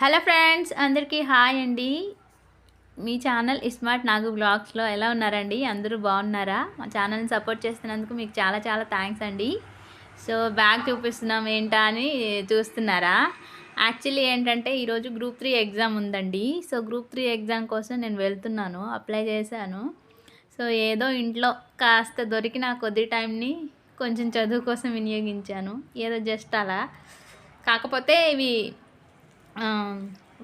Hello friends అందరికీ hi అండి. మీ channel smart నాగు బ్లాగ్స్లో ఎలా ఉన్నారండి? అందరూ బాగున్నారా? మా ఛానల్ని సపోర్ట్ చేస్తున్నందుకు మీకు చాలా చాలా థ్యాంక్స్ అండి. సో బ్యాగ్ చూపిస్తున్నాం ఏంటా అని చూస్తున్నారా? యాక్చువల్లీ ఏంటంటే ఈరోజు గ్రూప్ త్రీ ఎగ్జామ్ ఉందండి. సో గ్రూప్ త్రీ ఎగ్జామ్ కోసం నేను వెళ్తున్నాను అప్లై చేశాను. సో ఏదో ఇంట్లో కాస్త దొరికిన కొద్ది టైంని కొంచెం చదువు కోసం వినియోగించాను. ఏదో జస్ట్ అలా. కాకపోతే ఇవి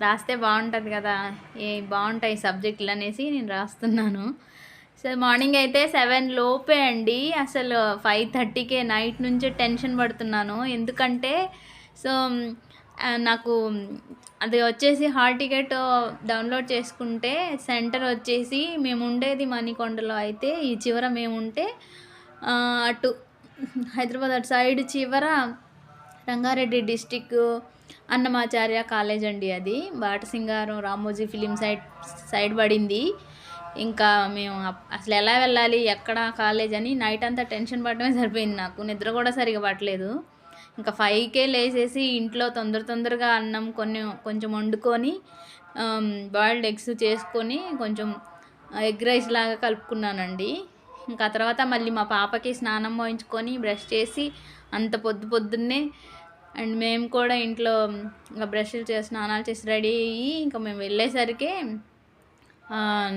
రాస్తే బాగుంటుంది కదా ఏ బాగుంటాయి సబ్జెక్టులు అనేసి నేను రాస్తున్నాను. సో మార్నింగ్ అయితే సెవెన్ లోపే అండి. అసలు ఫైవ్ థర్టీకే నైట్ నుంచే టెన్షన్ పడుతున్నాను. ఎందుకంటే సో నాకు అది వచ్చేసి హాల్ టికెట్ డౌన్లోడ్ చేసుకుంటే సెంటర్ వచ్చేసి మేము ఉండేది మణికొండలో అయితే ఈ చివర మేము ఉంటే అటు హైదరాబాద్ అటు సైడ్ చివర రంగారెడ్డి డిస్టిక్ అన్నమాచార్య కాలేజ్ అండి అది. Batasingaram Ramoji film side side పడింది. ఇంకా మేము అసలు ఎలా వెళ్ళాలి ఎక్కడ కాలేజ్ అని నైట్ అంతా టెన్షన్ పడటమే సరిపోయింది నాకు. నిద్ర కూడా సరిగా పట్టలేదు. ఇంకా ఫైవ్కే లేసేసి ఇంట్లో తొందర తొందరగా అన్నం కొన్ని కొంచెం వండుకొని బాయిల్డ్ ఎగ్స్ చేసుకొని కొంచెం ఎగ్ రైస్ లాగా కలుపుకున్నానండి. ఇంకా తర్వాత మళ్ళీ మా పాపకి స్నానం పోయించుకొని బ్రష్ చేసి అంత పొద్దు పొద్దున్నే అండ్ మేము కూడా ఇంట్లో ఇంకా బ్రష్లు చేసి స్నానాలు చేసి రెడీ అయ్యి ఇంకా మేము వెళ్ళేసరికి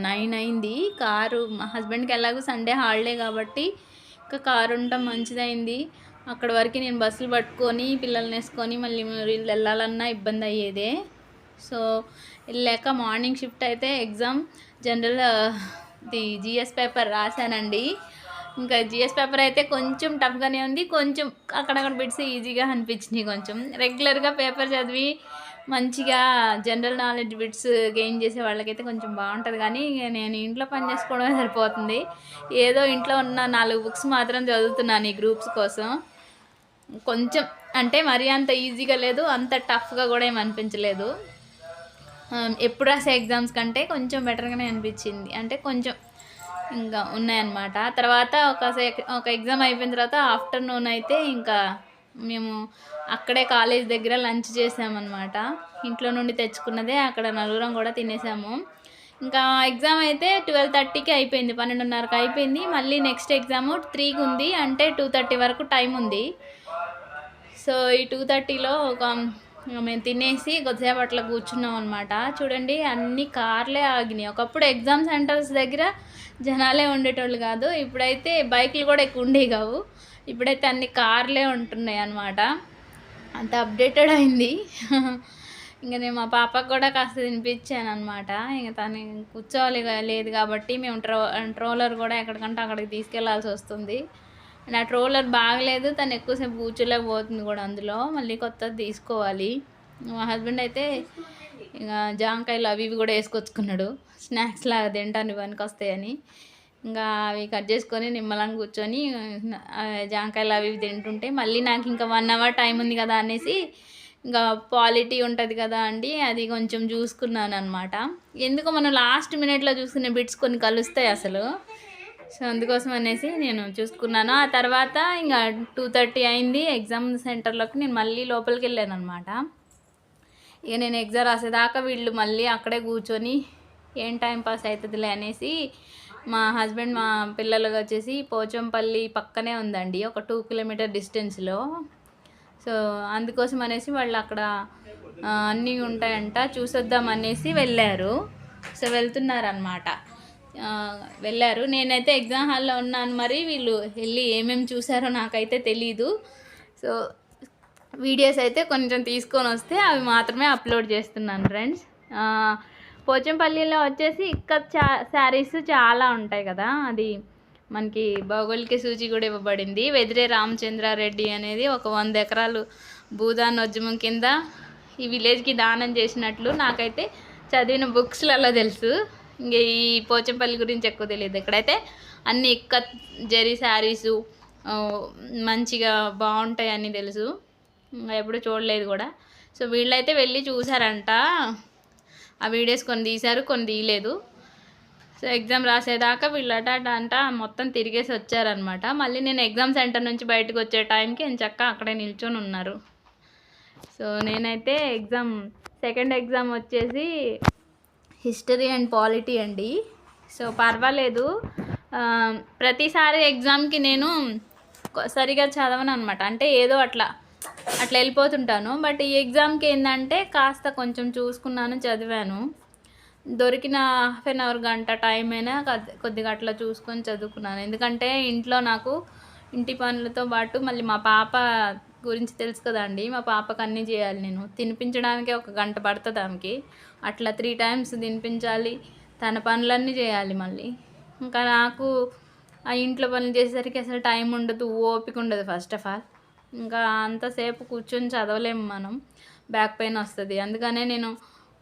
నైన్ అయింది. కారు మా హస్బెండ్కి ఎలాగో సండే హాలిడే కాబట్టి ఇంకా కారు ఉండటం మంచిదైంది. అక్కడ వరకు నేను బస్సులు పట్టుకొని పిల్లల్ని వేసుకొని మళ్ళీ వీళ్ళు వెళ్ళాలన్నా ఇబ్బంది అయ్యేదే. సో వెళ్ళాక మార్నింగ్ షిఫ్ట్ అయితే exam general the GS paper రాశానండి. ఇంకా జిఎస్ పేపర్ అయితే కొంచెం టఫ్గానే ఉంది. కొంచెం అక్కడక్కడ బిట్స్ ఈజీగా అనిపించినాయి కొంచెం. రెగ్యులర్గా పేపర్ చదివి మంచిగా జనరల్ నాలెడ్జ్ బిట్స్ గెయిన్ చేసే వాళ్ళకైతే కొంచెం బాగుంటుంది. కానీ నేను ఇంట్లో పని చేసుకోవడమే సరిపోతుంది. ఏదో ఇంట్లో ఉన్న నాలుగు బుక్స్ మాత్రం చదువుతున్నాను ఈ గ్రూప్స్ కోసం. కొంచెం అంటే మరీ అంత ఈజీగా లేదు అంత టఫ్గా కూడా ఏమి అనిపించలేదు. ఎప్పుడు రాసే ఎగ్జామ్స్ కంటే కొంచెం బెటర్గానే అనిపించింది. అంటే కొంచెం ఇంకా ఉన్నాయన్నమాట. తర్వాత ఒక ఒక ఎగ్జామ్ అయిపోయిన తర్వాత ఆఫ్టర్నూన్ అయితే ఇంకా మేము అక్కడే కాలేజ్ దగ్గర లంచ్ చేసామన్నమాట. ఇంట్లో నుండి తెచ్చుకున్నదే అక్కడ నలుగురం కూడా తినేసాము. ఇంకా ఎగ్జామ్ అయితే ట్వెల్వ్ థర్టీకి అయిపోయింది పన్నెండున్నరకు అయిపోయింది. మళ్ళీ నెక్స్ట్ ఎగ్జామ్ త్రీకి ఉంది అంటే టూ థర్టీ వరకు టైం ఉంది. సో ఈ టూ థర్టీలో ఒక మేము తినేసి కొద్దిసేపు అట్లా కూర్చున్నాం అనమాట చూడండి అన్ని కార్లే ఆగినాయి. ఒకప్పుడు ఎగ్జామ్ సెంటర్స్ దగ్గర జనాలే ఉండేటోళ్ళు కాదు. ఇప్పుడైతే బైకులు కూడా ఎక్కువ ఉండేవి కావు. ఇప్పుడైతే అన్ని కార్లే ఉంటున్నాయి అనమాట అంత అప్డేటెడ్ అయింది. ఇంకా నేను మా పాపకు కూడా కాస్త తినిపించాను అనమాట ఇంకా తను కూర్చోవాలి లేదు కాబట్టి మేము ట్రో ట్రోలర్ కూడా ఎక్కడికంటే అక్కడికి తీసుకెళ్ళాల్సి వస్తుంది. నా ట్రోలర్ బాగలేదు. తను ఎక్కువసేపు కూర్చోలేకపోతుంది కూడా అందులో. మళ్ళీ కొత్తది తీసుకోవాలి. మా హస్బెండ్ అయితే ఇక జామకాయలు అవి ఇవి కూడా వేసుకొచ్చుకున్నాడు. స్నాక్స్ లాగా తింటాను పనికి వస్తాయని ఇంకా అవి కట్ చేసుకొని నిమ్మలంగా కూర్చొని జామకాయలు అవి ఇవి తింటుంటే మళ్ళీ నాకు ఇంకా వన్ అవర్ టైం ఉంది కదా అనేసి ఇంకా పాలిటీ ఉంటుంది కదా అండి అది కొంచెం చూసుకున్నాను అనమాట ఎందుకో మనం లాస్ట్ మినిట్లో చూసుకునే బిట్స్ కొన్ని కలుస్తాయి అసలు. సో అందుకోసం అనేసి నేను చూసుకున్నాను. ఆ తర్వాత ఇంకా టూ థర్టీ అయింది ఎగ్జామ్ సెంటర్లోకి నేను మళ్ళీ లోపలికి వెళ్ళాను అనమాట ఇక నేను ఎగ్జామ్ రాసేదాకా వీళ్ళు మళ్ళీ అక్కడే కూర్చొని ఏం టైం పాస్ అవుతుందిలే అనేసి మా హస్బెండ్ మా పిల్లలు వచ్చేసి పోచంపల్లి పక్కనే ఉందండి ఒక టూ కిలోమీటర్ డిస్టెన్స్లో. సో అందుకోసం అనేసి వాళ్ళు అక్కడ అన్నీ ఉంటాయంట చూసొద్దాం అనేసి వెళ్ళారు. సో వెళ్తున్నారనమాట వెళ్ళారు. నేనైతే ఎగ్జామ్ హాల్లో ఉన్నాను మరి వీళ్ళు వెళ్ళి ఏమేమి చూసారో నాకైతే తెలీదు. సో వీడియోస్ అయితే కొంచెం తీసుకొని వస్తే అవి మాత్రమే అప్లోడ్ చేస్తున్నాను ఫ్రెండ్స్. పోచంపల్లిలో వచ్చేసి ఇక్కడ చా శారీస్ చాలా ఉంటాయి కదా. అది మనకి భౌగోళిక సూచి కూడా ఇవ్వబడింది. వెదిరే రామచంద్రారెడ్డి అనేది ఒక వంద ఎకరాలు భూదానోద్యమం కింద ఈ విలేజ్కి దానం చేసినట్లు నాకైతే చదివిన బుక్స్లలో తెలుసు. ఇంక ఈ పోచంపల్లి గురించి ఎక్కువ తెలియదు ఇక్కడైతే. అన్ని ఇక్కత్ జరీ శారీసు మంచిగా బాగుంటాయని తెలుసు. ఎప్పుడు చూడలేదు కూడా. సో వీళ్ళైతే వెళ్ళి చూసారంట ఆ వీడియోస్ కొన్ని తీశారు కొన్ని తీయలేదు. సో ఎగ్జామ్ రాసేదాకా వీళ్ళట అంట మొత్తం తిరిగేసి వచ్చారనమాట మళ్ళీ నేను ఎగ్జామ్ సెంటర్ నుంచి బయటకు వచ్చే టైంకి చక్క అక్కడే నిల్చొని ఉన్నారు. సో నేనైతే ఎగ్జామ్ సెకండ్ ఎగ్జామ్ వచ్చేసి హిస్టరీ అండ్ పాలిటీ అండి. సో పర్వాలేదు. ప్రతిసారి ఎగ్జామ్కి నేను సరిగా చదవను అనమాట అంటే ఏదో అట్లా అట్లా వెళ్ళిపోతుంటాను. బట్ ఈ ఎగ్జామ్కి ఏంటంటే కాస్త కొంచెం చూసుకున్నాను చదివాను. దొరికిన హాఫ్ అన్ అవర్ గంట టైం అయినా కొద్ది- కొద్దిగా అట్లా చూసుకొని చదువుకున్నాను. ఎందుకంటే ఇంట్లో నాకు ఇంటి పనులతో పాటు మళ్ళీ మా పాప గురించి తెలుసు కదండి మా పాపకు అన్నీ చేయాలి నేను. తినిపించడానికి ఒక గంట పడుతుంది ఆమెకి. అట్లా త్రీ టైమ్స్ తినిపించాలి. తన పనులన్నీ చేయాలి మళ్ళీ. ఇంకా నాకు ఆ ఇంట్లో పనులు చేసేసరికి అసలు టైం ఉండదు ఓపిక ఉండదు ఫస్ట్ ఆఫ్ ఆల్. ఇంకా అంతసేపు కూర్చొని చదవలేము మనం. బ్యాక్ పెయిన్ వస్తుంది. అందుకనే నేను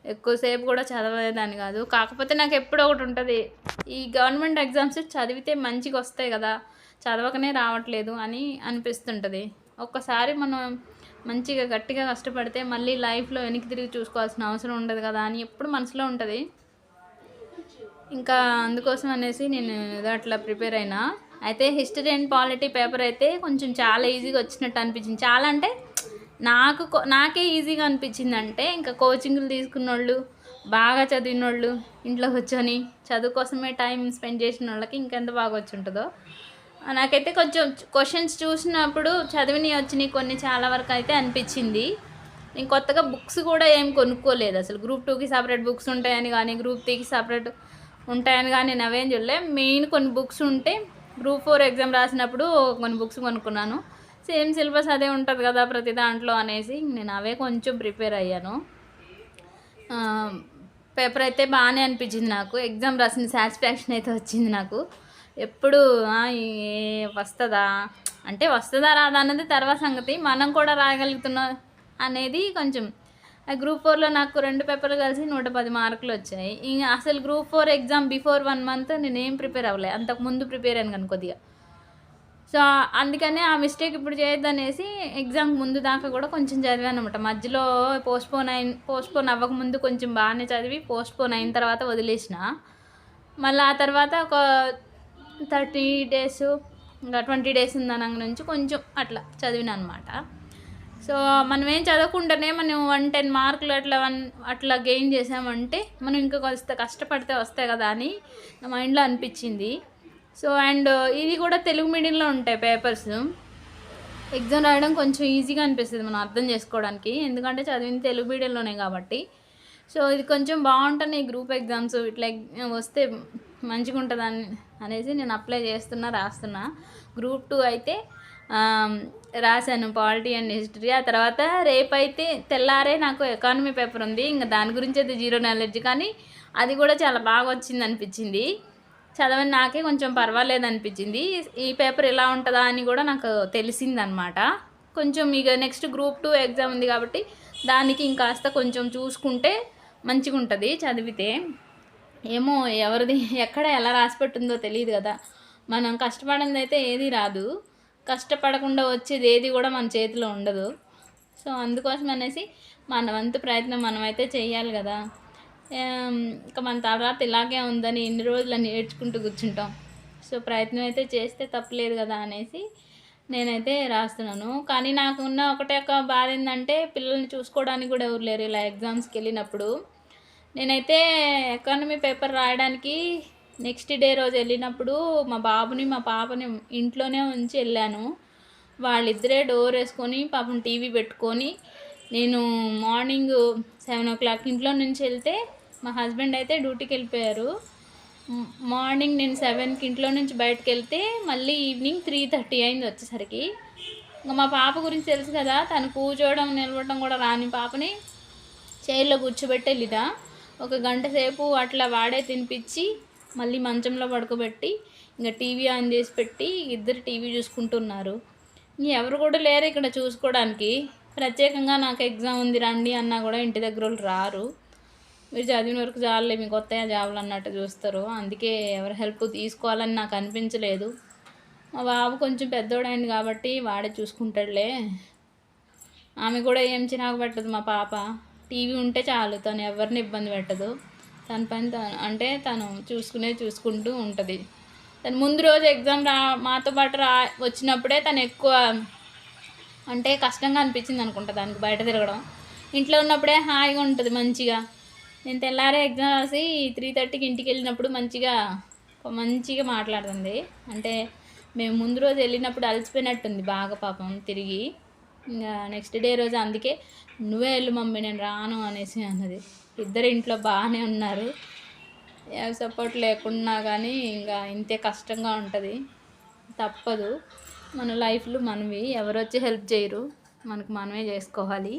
ఎక్కువసేపు కూడా చదవలేదాన్ని కాదు. కాకపోతే నాకు ఎప్పుడో ఒకటి ఉంటుంది. ఈ గవర్నమెంట్ ఎగ్జామ్స్ చదివితే మంచిగా వస్తాయి కదా. చదవకనే రావట్లేదు అని అనిపిస్తుంటుంది. ఒక్కసారి మనం మంచిగా గట్టిగా కష్టపడితే మళ్ళీ లైఫ్లో వెనక్కి తిరిగి చూసుకోవాల్సిన అవసరం ఉండదు కదా అని ఎప్పుడు మనసులో ఉంటుంది. ఇంకా అందుకోసం అనేసి నేను ఏదో అట్లా ప్రిపేర్ అయినా. అయితే హిస్టరీ అండ్ పాలిటీ పేపర్ అయితే కొంచెం చాలా ఈజీగా వచ్చినట్టు అనిపించింది. చాలా అంటే నాకు నాకే ఈజీగా అనిపించింది అంటే ఇంకా కోచింగ్లు తీసుకున్న వాళ్ళు బాగా చదివిన వాళ్ళు ఇంట్లో కూర్చొని చదువు కోసమే టైం స్పెండ్ చేసిన వాళ్ళకి ఇంకెంత బాగా వచ్చి ఉంటుందో. నాకైతే కొంచెం క్వశ్చన్స్ చూసినప్పుడు చదివినవి వచ్చినాయి కొన్ని చాలా వరకు అయితే అనిపించింది. నేను కొత్తగా బుక్స్ కూడా ఏం కొనుక్కోలేదు. అసలు గ్రూప్ టూకి సపరేట్ బుక్స్ ఉంటాయని కానీ గ్రూప్ త్రీకి సపరేట్ ఉంటాయని కానీ నేను అవేం చూడలే. మెయిన్ కొన్ని బుక్స్ ఉంటే గ్రూప్ ఫోర్ ఎగ్జామ్ రాసినప్పుడు కొన్ని బుక్స్ కొనుక్కున్నాను. సేమ్ సిలబస్ అదే ఉంటుంది కదా ప్రతి దాంట్లో అనేసి నేను అవే కొంచెం ప్రిపేర్ అయ్యాను. పేపర్ అయితే బాగానే అనిపించింది నాకు. ఎగ్జామ్ రాసిన సాటిస్ఫాక్షన్ అయితే వచ్చింది నాకు. ఎప్పుడు వస్తుందా? అంటే వస్తుందా రాదా అన్నది తర్వాత సంగతి. మనం కూడా రాయగలుగుతున్నా అనేది కొంచెం ఆ గ్రూప్ ఫోర్లో నాకు రెండు పేపర్లు కలిసి నూట పది మార్కులు వచ్చాయి. ఇంకా అసలు group four exam before one month నేను ఏం ప్రిపేర్ అవ్వలే. అంతకు ముందు ప్రిపేర్ అయ్యాను కానీ కొద్దిగా. సో అందుకనే ఆ మిస్టేక్ ఇప్పుడు చేయొద్దనేసి ఎగ్జామ్ ముందు దాకా కూడా కొంచెం చదివాను అనమాట మధ్యలో పోస్ట్పోన్ అయిన పోస్ట్పోన్ అవ్వకముందు కొంచెం బాగానే చదివి పోస్ట్పోన్ అయిన తర్వాత వదిలేసిన. మళ్ళీ ఆ తర్వాత ఒక థర్టీ డేస్ ఇంకా ట్వంటీ డేస్ ఉందనగా నుంచి కొంచెం అట్లా చదివిన అనమాట సో మనం ఏం చదవకుండానే మనం వన్ టెన్ మార్కులు అట్లా వన్ అట్లా గెయిన్ చేసామంటే మనం ఇంకా కొంత కష్టపడితే వస్తాయి కదా అని నా మైండ్లో అనిపించింది. సో అండ్ ఇది కూడా తెలుగు మీడియంలో ఉంటాయి పేపర్స్ ఎగ్జామ్ రాయడం కొంచెం ఈజీగా అనిపిస్తుంది మనం అర్థం చేసుకోవడానికి. ఎందుకంటే చదివింది తెలుగు మీడియంలోనే కాబట్టి. సో ఇది కొంచెం బాగుంటుంది ఈ గ్రూప్ ఎగ్జామ్స్ ఇట్లా వస్తే మంచిగా ఉంటుంది అని అనేసి నేను అప్లై చేస్తున్నా రాస్తున్నా. గ్రూప్ టూ అయితే రాశాను పాలిటీ అండ్ హిస్టరీ. ఆ తర్వాత రేపైతే తెల్లారే నాకు ఎకానమీ పేపర్ ఉంది. ఇంకా దాని గురించి అయితే జీరో నాలెడ్జ్ కానీ అది కూడా చాలా బాగా వచ్చింది అనిపించింది. చదవని నాకే కొంచెం పర్వాలేదు అనిపించింది. ఈ పేపర్ ఎలా ఉంటుందా అని కూడా నాకు తెలిసిందనమాట కొంచెం ఇక నెక్స్ట్ గ్రూప్ టూ ఎగ్జామ్ ఉంది కాబట్టి దానికి ఇంకాస్త కొంచెం చూసుకుంటే మంచిగా ఉంటుంది చదివితే. ఏమో ఎవరిది ఎక్కడ ఎలా రాసిపెట్టిందో తెలియదు కదా. మనం కష్టపడింది అయితే ఏది రాదు. కష్టపడకుండా వచ్చేది ఏది కూడా మన చేతిలో ఉండదు. సో అందుకోసం అనేసి మన వంతు ప్రయత్నం మనమైతే చేయాలి కదా. ఇంకా మన తర్వాత ఇలాగే ఉందని ఎన్ని రోజులు అని నేర్చుకుంటూ కూర్చుంటాం. సో ప్రయత్నం అయితే చేస్తే తప్పలేదు కదా అనేసి నేనైతే రాస్తున్నాను. కానీ నాకు ఉన్న ఒకటే ఒక బాధ ఏంటంటే పిల్లల్ని చూసుకోవడానికి కూడా ఎవరు లేరు ఇలా ఎగ్జామ్స్కి వెళ్ళినప్పుడు. నేనైతే ఎకానమీ పేపర్ రాయడానికి నెక్స్ట్ డే రోజు వెళ్ళినప్పుడు మా బాబుని మా పాపని ఇంట్లోనే ఉంచి వెళ్ళాను. వాళ్ళిద్దరే డోర్ వేసుకొని పాపం టీవీ పెట్టుకొని నేను మార్నింగ్ సెవెన్ ఓ క్లాక్ ఇంట్లో నుంచి వెళ్తే మా హస్బెండ్ అయితే డ్యూటీకి వెళ్ళిపోయారు. మార్నింగ్ నేను సెవెన్కి ఇంట్లో నుంచి బయటకు వెళ్తే మళ్ళీ ఈవినింగ్ త్రీ థర్టీ అయింది వచ్చేసరికి. ఇంకా మా పాప గురించి తెలుసు కదా తను కూర్చోవడం నిలబడడం కూడా రాని పాపని చైర్లో కూర్చోబెట్టి ఒక గంట సేపు అట్లా వాడే తినిపించి మళ్ళీ మంచంలో పడుకోబెట్టి ఇంకా టీవీ ఆన్ చేసి పెట్టి ఇద్దరు టీవీ చూసుకుంటున్నారు. ఎవరు కూడా లేరు ఇక్కడ చూసుకోవడానికి. ప్రత్యేకంగా నాకు ఎగ్జామ్ ఉంది రండి అన్నా కూడా ఇంటి దగ్గర వాళ్ళు రారు. మీరు చదివిన వరకు చాలే మీకు కొత్తగా జాబులు అన్నట్టు చూస్తారు. అందుకే ఎవరి హెల్ప్ తీసుకోవాలని నాకు అనిపించలేదు. మా బాబు కొంచెం పెద్దోడైంది కాబట్టి వాడే చూసుకుంటాడులే. ఆమె కూడా ఏం చిరాకు పెట్టదు మా పాప. టీవీ ఉంటే చాలు తను ఎవరిని ఇబ్బంది పెట్టదు. తన పని తను అంటే తను చూసుకునే చూసుకుంటూ ఉంటుంది. తను ముందు రోజు ఎగ్జామ్ రా మాతో పాటు రా వచ్చినప్పుడే తను ఎక్కువ అంటే కష్టంగా అనిపించింది అనుకుంటా దానికి బయట తిరగడం. ఇంట్లో ఉన్నప్పుడే హాయిగా ఉంటుంది మంచిగా. నేను తెల్లారే ఎగ్జామ్ రాసి త్రీ థర్టీకి ఇంటికి వెళ్ళినప్పుడు మంచిగా మంచిగా మాట్లాడుతుంది. అంటే మేము ముందు రోజు వెళ్ళినప్పుడు అలసిపోయినట్టుంది బాగా పాపం తిరిగి. ఇంకా నెక్స్ట్ డే రోజు అందుకే నువ్వే వెళ్ళు మమ్మీ నేను రాను అనేసి అన్నది. ఇద్దరు ఇంట్లో బాగానే ఉన్నారు. ఏ సపోర్ట్ లేకున్నా కానీ ఇంకా ఇంతే కష్టంగా ఉంటుంది. తప్పదు. మన లైఫ్లో మనవి. ఎవరు వచ్చి హెల్ప్ చేయరు. మనకు మనమే చేసుకోవాలి.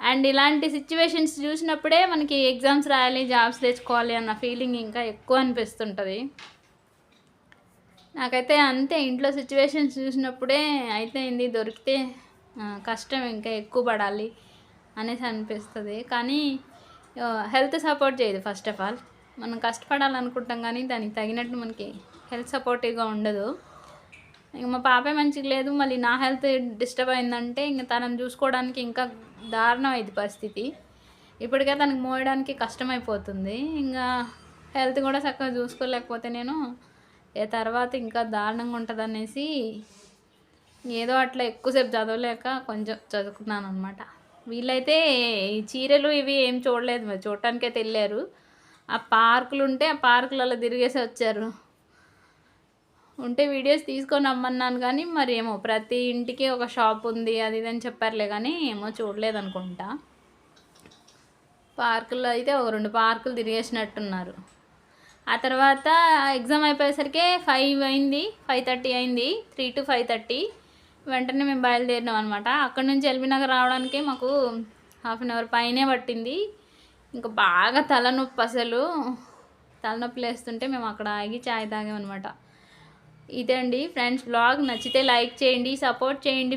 అండ్ ఇలాంటి సిచ్యువేషన్స్ చూసినప్పుడే మనకి ఎగ్జామ్స్ రాయాలి జాబ్స్ తెచ్చుకోవాలి అన్న ఫీలింగ్ ఇంకా ఎక్కువ అనిపిస్తుంటుంది. నాకైతే అంతే. ఇంట్లో సిచ్యువేషన్స్ చూసినప్పుడే అయితే దొరికితే కష్టం ఇంకా ఎక్కువ పడాలి అనేసి అనిపిస్తుంది. కానీ హెల్త్ సపోర్ట్ చేయదు ఫస్ట్ ఆఫ్ ఆల్ మనం కష్టపడాలనుకుంటాం కానీ దానికి తగినట్టు మనకి హెల్త్ సపోర్టివ్గా ఉండదు. ఇంక మా పాపే మంచిగా లేదు మళ్ళీ నా హెల్త్ డిస్టర్బ్ అయిందంటే ఇంక తనని చూసుకోవడానికి ఇంకా దారుణం అయింది పరిస్థితి. ఇప్పటికే తనకి మోయడానికి కష్టమైపోతుంది. ఇంకా హెల్త్ కూడా చక్కగా చూసుకోలేకపోతే నేను ఏ తర్వాత ఇంకా దారుణంగా ఉంటుంది అనేసి ఏదో అట్లా ఎక్కువసేపు చదవలేక కొంచెం చదువుకున్నాను అనమాట వీళ్ళైతే ఈ చీరలు ఇవి ఏం చూడలేదు మరి. చూడటానికే వెళ్ళారు. ఆ పార్కులు ఉంటే ఆ పార్కులలో తిరిగేసి వచ్చారు. ఉంటే వీడియోస్ తీసుకొని రమ్మన్నాను కానీ మరి ఏమో ప్రతి ఇంటికి ఒక షాప్ ఉంది అది ఇది అని చెప్పారులే కానీ ఏమో చూడలేదు అనుకుంటా. పార్కుల్లో అయితే ఒక రెండు పార్కులు తిరిగేసినట్టున్నారు. ఆ తర్వాత ఎగ్జామ్ అయిపోయేసరికి ఫైవ్ అయింది ఫైవ్ థర్టీ అయింది త్రీ టు ఫైవ్ థర్టీ. వెంటనే మేము బయలుదేరినాం అనమాట అక్కడ నుంచి ఎల్బీనగర్ రావడానికే మాకు హాఫ్ అన్ అవర్ పైనే పట్టింది. ఇంకా బాగా తలనొప్పి అసలు. తలనొప్పి లేస్తుంటే మేము అక్కడ ఆగి చాయ్ తాగామన్నమాట. ఇదే అండి ఫ్రెండ్స్ బ్లాగ్ నచ్చితే లైక్ చేయండి సపోర్ట్ చేయండి.